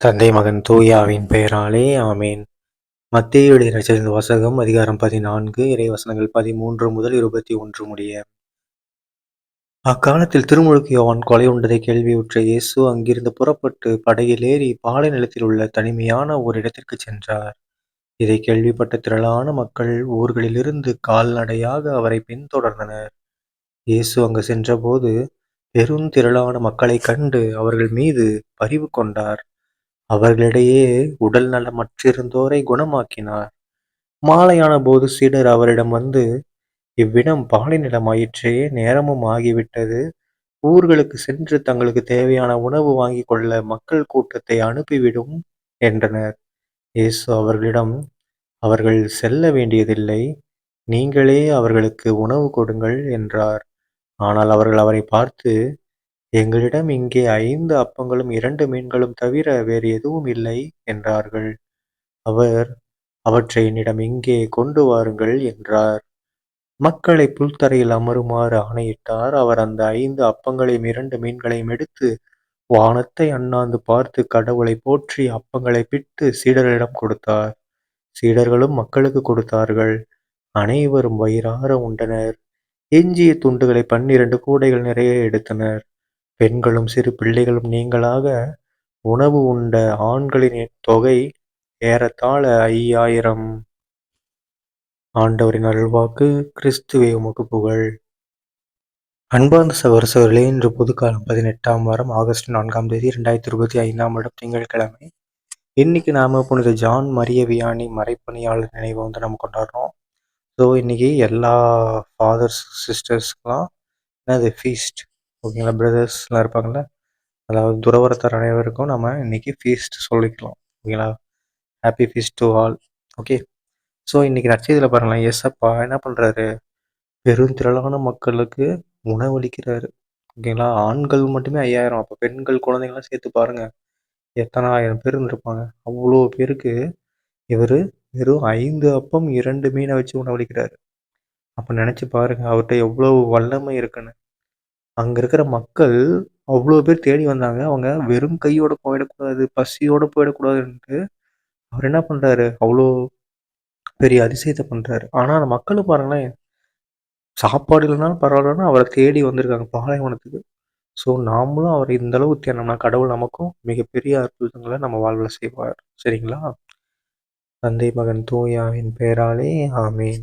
தந்தை மகன் தூயாவின் பெயராலே ஆமேன். மத்திய எழுதின வசகம் அதிகாரம் பதினான்கு இறைவசனங்கள் பதிமூன்று முதல் இருபத்தி ஒன்று முடிய. அக்காலத்தில் திருமுழுக்கு யோவான் கொலை உண்டதை கேள்வியுற்ற இயேசு அங்கிருந்து புறப்பட்டு படையில் ஏறி பாலை நிலத்தில் உள்ள தனிமையான ஒரு இடத்திற்கு சென்றார். இதை கேள்விப்பட்ட திரளான மக்கள் ஊர்களிலிருந்து கால்நடையாக அவரை பின்தொடர்ந்தனர். இயேசு அங்கு சென்றபோது பெருந்திரளான மக்களை கண்டு அவர்கள் மீது பரிவு கொண்டார். அவர்களிடையே உடல் நலமற்றிருந்தோரை குணமாக்கினார். மாலையான போது சீடர் அவரிடம் வந்து இவ்விடம் பாலை நிலமாயிற்றே நேரமும் ஆகிவிட்டது. ஊர்களுக்கு சென்று தங்களுக்கு தேவையான உணவு வாங்கி கொள்ள மக்கள் கூட்டத்தை அனுப்பிவிடும் என்றனர். இயேசு அவர்களிடம் அவர்கள் செல்ல வேண்டியதில்லை. நீங்களே அவர்களுக்கு உணவு கொடுங்கள் என்றார். ஆனால் அவர்கள் அவரை பார்த்து எங்களிடம் இங்கே ஐந்து அப்பங்களும் இரண்டு மீன்களும் தவிர வேறு எதுவும் இல்லை என்றார்கள். அவர் அவற்றை என்னிடம் இங்கே கொண்டு வாருங்கள் என்றார். மக்களை புல்தரையில் அமருமாறு ஆணையிட்டார். அவர் அந்த ஐந்து அப்பங்களையும் இரண்டு மீன்களையும் எடுத்து வானத்தை அண்ணாந்து பார்த்து கடவுளை போற்றி அப்பங்களை பிட்டு சீடர்களிடம் கொடுத்தார். சீடர்களும் மக்களுக்கு கொடுத்தார்கள். அனைவரும் வயிறார உண்டனர். எஞ்சிய துண்டுகளை பன்னிரண்டு கூடைகள் நிறைய எடுத்தனர். பெண்களும் சிறு பிள்ளைகளும் நீங்களாக உணவு உண்ட ஆண்களின் தொகை ஏறத்தாழ ஐயாயிரம். ஆண்டவரின் அருள்வாக்கு கிறிஸ்துவே உமக்கு புகழ். அன்பார்ந்த சகோதரர்களே இன்று பொதுக்காலம் பதினெட்டாம் வாரம் ஆகஸ்ட் நான்காம் தேதி இரண்டாயிரத்தி இருபத்தி ஐந்தாம் வருடம் திங்கட்கிழமை இன்னைக்கு நாம புனித ஜான் மரிய வியானி மறைப்பணியாளர் நினைவை வந்து நம்ம கொண்டாடுறோம் ஸோ இன்னைக்கு எல்லா ஃபாதர்ஸ் சிஸ்டர்ஸ்க்கெலாம் என்னது ஃபீஸ்ட் ஓகேங்களா பிரதர்ஸ்லாம் இருப்பாங்கல்ல? அதாவது துறவரத்தார் அனைவருக்கும் நம்ம இன்னைக்கு ஃபீஸ்ட் சொல்லிக்கலாம். ஓகேங்களா? Happy feast to all okay so இன்றைக்கி நச்சதியில் பாருங்களேன் எஸ்அப்பா என்ன பண்ணுறாரு பெருந்திரளான மக்களுக்கு உணவளிக்கிறாரு. ஓகேங்களா? ஆண்கள் மட்டுமே ஐயாயிரம் அப்போ பெண்கள் குழந்தைங்களாம் சேர்த்து பாருங்கள் எத்தனை ஆயிரம் பேர் இருந்திருப்பாங்க. அவ்வளோ பேருக்கு இவர் வெறும் ஐந்து அப்பம் இரண்டு மீனை வச்சு உணவளிக்கிறாரு. அப்போ நினச்சி பாருங்கள் அவர்கிட்ட எவ்வளோ வல்லமை இருக்குன்னு. அங்க இருக்கிற மக்கள் அவ்வளோ பேர் தேடி வந்தாங்க. அவங்க வெறும் கையோட போயிடக்கூடாது, பசியோட போயிடக்கூடாதுன்ட்டு, அவர் என்ன பண்றாரு, அவ்வளோ பெரிய அதிசயத்த பண்றாரு. ஆனா அந்த மக்களும் பாருங்களேன், சாப்பாடு இல்லைனாலும் பரவாயில்லன்னு அவரை தேடி வந்திருக்காங்க பாலைவனத்துக்கு. ஸோ நாமளும் அவரை இந்த அளவு தேடினோம்னா, கடவுள் நமக்கும் மிகப்பெரிய அற்புதங்களை நம்ம வாழ்வில் செய்வார். சரிங்களா? தந்தை, மகன் தூயாவின் பெயராலே ஆமேன்.